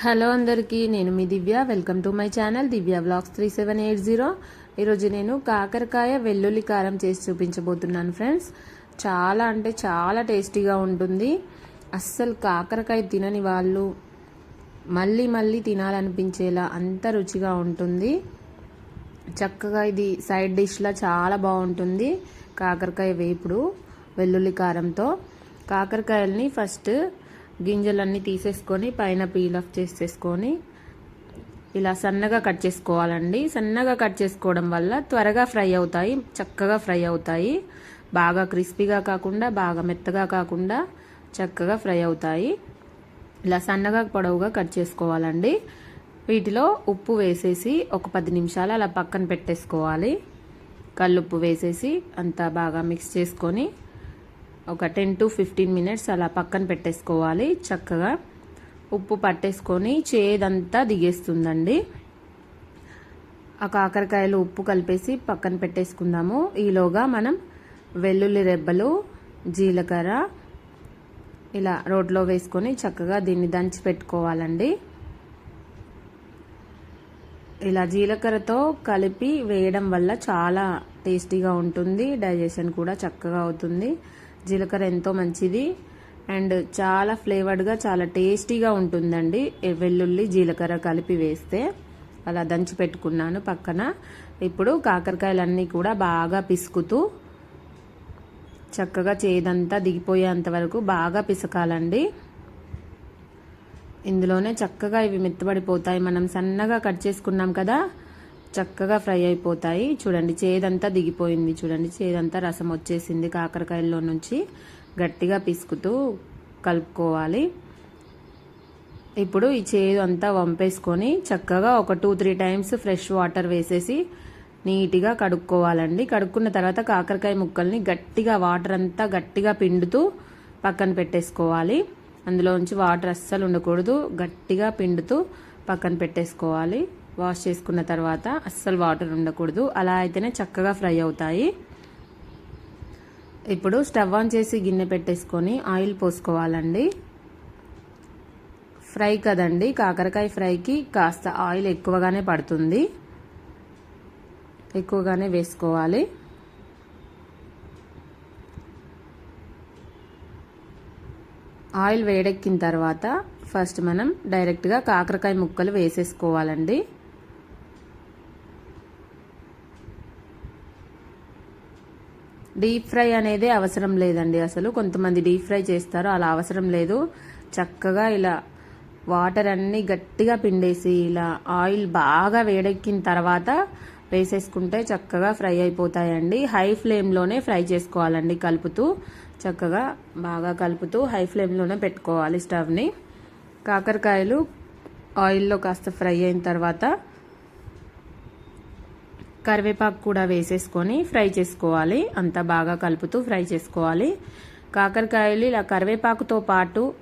Hello అందరికీ నేను మీ Divya. Welcome to my channel Divya blogs three seven eight zero. ఈరోజు నేను కాకరకాయ వెల్లుల్లి కారం చేసి చూపించబోతున్నాను ఫ్రెండ్స్. చాలా అంటే చాలా టేస్టీగా ఉంటుంది. అస్సలు కాకరకాయ తినని వాళ్ళు మళ్ళీ మళ్ళీ తినాలనిపించేలా అంత రుచిగా ఉంటుంది. చక్కగా ఇది సైడ్ డిష్లా చాలా బాగుంటుంది కాకరకాయ వేపుడు వెల్లుల్లి కారంతో. కాకరకాయల్ని ఫస్ట్ గింజలన్నీ తీసేసుకొని పైన పీల్ ఆఫ్ చేసేసుకొని ఇలా సన్నగా కట్ చేసుకోవాలండి. సన్నగా కట్ చేసుకోవడం వల్ల త్వరగా ఫ్రై అవుతాయి చక్కగా ఫ్రై అవుతాయి. బాగా క్రిస్పీగా కాకుండా బాగా మెత్తగా కాకుండా చక్కగా ఫ్రై అవుతాయి. ఇలా సన్నగా పొడవుగా కట్ చేసుకోవాలండి. వీటిలో ఉప్పు వేసేసి ఒక పది నిమిషాలు అలా పక్కన పెట్టేసుకోవాలి. కల్లుప్పు వేసేసి అంతా బాగా మిక్స్ చేసుకొని ఒక టెన్ టు ఫిఫ్టీన్ మినిట్స్ అలా పక్కన పెట్టేసుకోవాలి. చక్కగా ఉప్పు పట్టేసుకొని చేదంతా దిగేస్తుందండి. ఆ కాకరకాయలు ఉప్పు కలిపేసి పక్కన పెట్టేసుకుందాము. ఈలోగా మనం వెల్లుల్లి రెబ్బలు జీలకర్ర ఇలా రోడ్లో వేసుకొని చక్కగా దీన్ని దంచి పెట్టుకోవాలండి. ఇలా జీలకర్రతో కలిపి వేయడం వల్ల చాలా టేస్టీగా ఉంటుంది. డైజెషన్ కూడా చక్కగా అవుతుంది. జీలకర్ర ఎంతో మంచిది. అండ్ చాలా ఫ్లేవర్డ్గా చాలా టేస్టీగా ఉంటుందండి. వెల్లుల్లి జీలకర్ర కలిపి వేస్తే. అలా దంచి పెట్టుకున్నాను పక్కన. ఇప్పుడు కాకరకాయలన్నీ కూడా బాగా పిసుకుతూ చక్కగా చేదంతా దిగిపోయేంత వరకు బాగా పిసకాలండి. ఇందులోనే చక్కగా ఇవి మెత్తబడిపోతాయి. మనం సన్నగా కట్ చేసుకున్నాం కదా చక్కగా ఫ్రై అయిపోతాయి. చూడండి చేదంతా దిగిపోయింది. చూడండి చేదంతా రసం వచ్చేసింది కాకరకాయల్లో నుంచి. గట్టిగా పిసుకుతూ కలుపుకోవాలి. ఇప్పుడు ఈ చేదు అంతా వంపేసుకొని చక్కగా ఒక two three times fresh water వేసేసి నీట్గా కడుక్కోవాలండి. కడుక్కున్న తర్వాత కాకరకాయ ముక్కల్ని గట్టిగా వాటర్ అంతా గట్టిగా పిండుతూ పక్కన పెట్టేసుకోవాలి. అందులోంచి వాటర్ అస్సలు ఉండకూడదు. గట్టిగా పిండుతూ పక్కన పెట్టేసుకోవాలి. వాష్ చేసుకున్న తర్వాత అస్సలు వాటర్ ఉండకూడదు. అలా అయితేనే చక్కగా ఫ్రై అవుతాయి. ఇప్పుడు స్టవ్ ఆన్ చేసి గిన్నె పెట్టేసుకొని ఆయిల్ పోసుకోవాలండి. ఫ్రై కదండి కాకరకాయ ఫ్రైకి కాస్త ఆయిల్ ఎక్కువగానే పడుతుంది. ఎక్కువగానే వేసుకోవాలి. ఆయిల్ వేడెక్కిన తర్వాత ఫస్ట్ మనం డైరెక్ట్గా కాకరకాయ ముక్కలు వేసేసుకోవాలండి. డీప్ ఫ్రై అనేది అవసరం లేదండి అసలు. కొంతమంది డీప్ ఫ్రై చేస్తారు అలా అవసరం లేదు. చక్కగా ఇలా వాటర్ అన్నీ గట్టిగా పిండేసి ఇలా ఆయిల్ బాగా వేడెక్కిన తర్వాత వేసేసుకుంటే చక్కగా ఫ్రై అయిపోతాయండి. హై ఫ్లేమ్లోనే ఫ్రై చేసుకోవాలండి కలుపుతూ. చక్కగా బాగా కలుపుతూ హై ఫ్లేమ్లోనే పెట్టుకోవాలి స్టవ్ని. కాకరకాయలు ఆయిల్లో కాస్త ఫ్రై అయిన తర్వాత కరివేపాకు కూడా వేసేసుకొని ఫ్రై చేసుకోవాలి. అంతా బాగా కలుపుతూ ఫ్రై చేసుకోవాలి. కాకరకాయలు ఇలా కరివేపాకుతో పాటు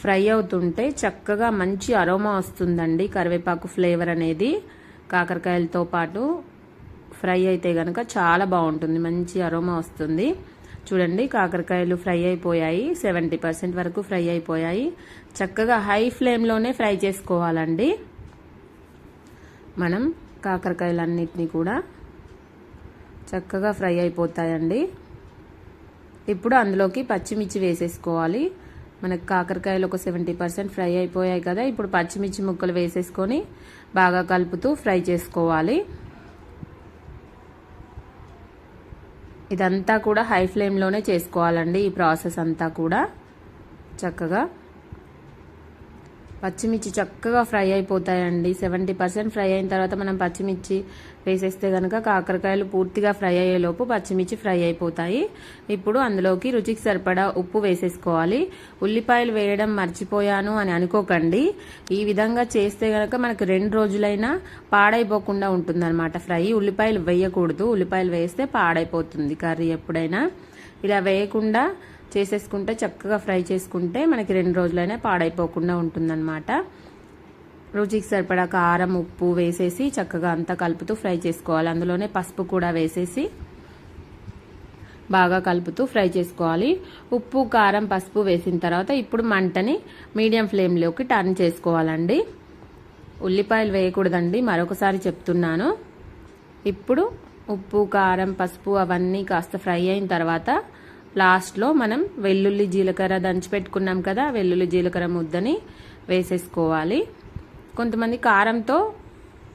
ఫ్రై అవుతుంటే చక్కగా మంచి అరోమా వస్తుందండి కరివేపాకు ఫ్లేవర్ అనేది. కాకరకాయలతో పాటు ఫ్రై అయితే కనుక చాలా బాగుంటుంది. మంచి అరోమా వస్తుంది. చూడండి కాకరకాయలు ఫ్రై అయిపోయాయి. సెవెంటీ పర్సెంట్ వరకు ఫ్రై అయిపోయాయి. చక్కగా హై ఫ్లేమ్లోనే ఫ్రై చేసుకోవాలండి. మనం కాకరకాయలన్నిటినీ కూడా చక్కగా ఫ్రై అయిపోతాయండి. ఇప్పుడు అందులోకి పచ్చిమిర్చి వేసేసుకోవాలి. మనకు కాకరకాయలు ఒక సెవెంటీ పర్సెంట్ ఫ్రై అయిపోయాయి కదా ఇప్పుడు పచ్చిమిర్చి ముక్కలు వేసేసుకొని బాగా కలుపుతూ ఫ్రై చేసుకోవాలి. ఇదంతా కూడా హై ఫ్లేమ్లోనే చేసుకోవాలండి ఈ ప్రాసెస్ అంతా కూడా. చక్కగా పచ్చిమిర్చి చక్కగా ఫ్రై అయిపోతాయండి. సెవెంటీ పర్సెంట్ ఫ్రై అయిన తర్వాత మనం పచ్చిమిర్చి వేసేస్తే కనుక కాకరకాయలు పూర్తిగా ఫ్రై అయ్యేలోపు పచ్చిమిర్చి ఫ్రై అయిపోతాయి. ఇప్పుడు అందులోకి రుచికి సరిపడా ఉప్పు వేసేసుకోవాలి. ఉల్లిపాయలు వేయడం మర్చిపోయాను అని అనుకోకండి. ఈ విధంగా చేస్తే కనుక మనకు రెండు రోజులైనా పాడైపోకుండా ఉంటుందన్నమాట. ఫ్రై ఉల్లిపాయలు వేయకూడదు. ఉల్లిపాయలు వేస్తే పాడైపోతుంది కర్రీ ఎప్పుడైనా. ఇలా వేయకుండా చేసేసుకుంటే చక్కగా ఫ్రై చేసుకుంటే మనకి రెండు రోజులైనా పాడైపోకుండా ఉంటుందన్నమాట. రుచికి సరిపడా కారం ఉప్పు వేసేసి చక్కగా అంతా కలుపుతూ ఫ్రై చేసుకోవాలి. అందులోనే పసుపు కూడా వేసేసి బాగా కలుపుతూ ఫ్రై చేసుకోవాలి. ఉప్పు కారం పసుపు వేసిన తర్వాత ఇప్పుడు మంటని మీడియం ఫ్లేమ్లోకి టర్న్ చేసుకోవాలండి. ఉల్లిపాయలు వేయకూడదండి మరొకసారి చెప్తున్నాను. ఇప్పుడు ఉప్పు కారం పసుపు అవన్నీ కాస్త ఫ్రై అయిన తర్వాత లాస్ట్లో మనం వెల్లుల్లి జీలకర్ర దంచి పెట్టుకున్నాం కదా వెల్లుల్లి జీలకర్ర ముద్దని వేసేసుకోవాలి. కొంతమంది కారంతో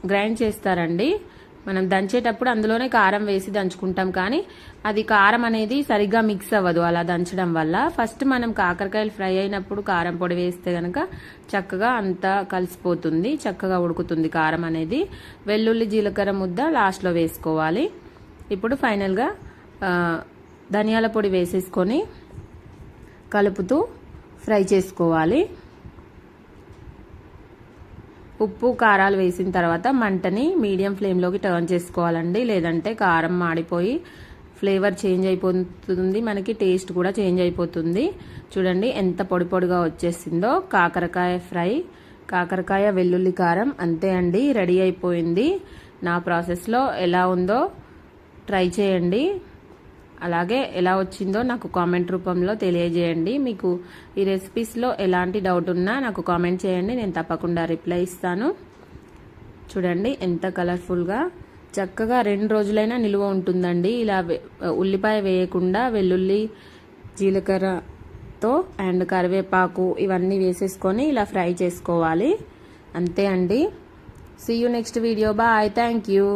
గ్రైండ్ చేస్తారండి. మనం దంచేటప్పుడు అందులోనే కారం వేసి దంచుకుంటాం కానీ అది కారం అనేది సరిగ్గా మిక్స్ అవ్వదు అలా దంచడం వల్ల. ఫస్ట్ మనం కాకరకాయలు ఫ్రై అయినప్పుడు కారం పొడి వేస్తే కనుక చక్కగా అంతా కలిసిపోతుంది చక్కగా ఉడుకుతుంది కారం అనేది. వెల్లుల్లి జీలకర్ర ముద్ద లాస్ట్లో వేసుకోవాలి. ఇప్పుడు ఫైనల్గా ధనియాల పొడి వేసేసుకొని కలుపుతూ ఫ్రై చేసుకోవాలి. ఉప్పు కారాలు వేసిన తర్వాత మంటని మీడియం ఫ్లేమ్లోకి టర్న్ చేసుకోవాలండి. లేదంటే కారం మాడిపోయి ఫ్లేవర్ చేంజ్ అయిపోతుంది. మనకి టేస్ట్ కూడా చేంజ్ అయిపోతుంది. చూడండి ఎంత పొడి పొడిగా వచ్చేసిందో. కాకరకాయ ఫ్రై కాకరకాయ వెల్లుల్లి కారం అంతే అండి. రెడీ అయిపోయింది. నా ప్రాసెస్లో ఎలా ఉందో ట్రై చేయండి. అలాగే ఎలా వచ్చిందో నాకు కామెంట్ రూపంలో తెలియజేయండి. మీకు ఈ రెసిపీస్లో ఎలాంటి డౌట్ ఉన్నా నాకు కామెంట్ చేయండి. నేను తప్పకుండా రిప్లై ఇస్తాను. చూడండి ఎంత కలర్ఫుల్గా చక్కగా రెండు రోజులైనా నిలువ ఉంటుందండి. ఇలా ఉల్లిపాయ వేయకుండా వెల్లుల్లి జీలకర్రతో అండ్ కరివేపాకు ఇవన్నీ వేసేసుకొని ఇలా ఫ్రై చేసుకోవాలి. అంతే అండి. See you next video bye thank you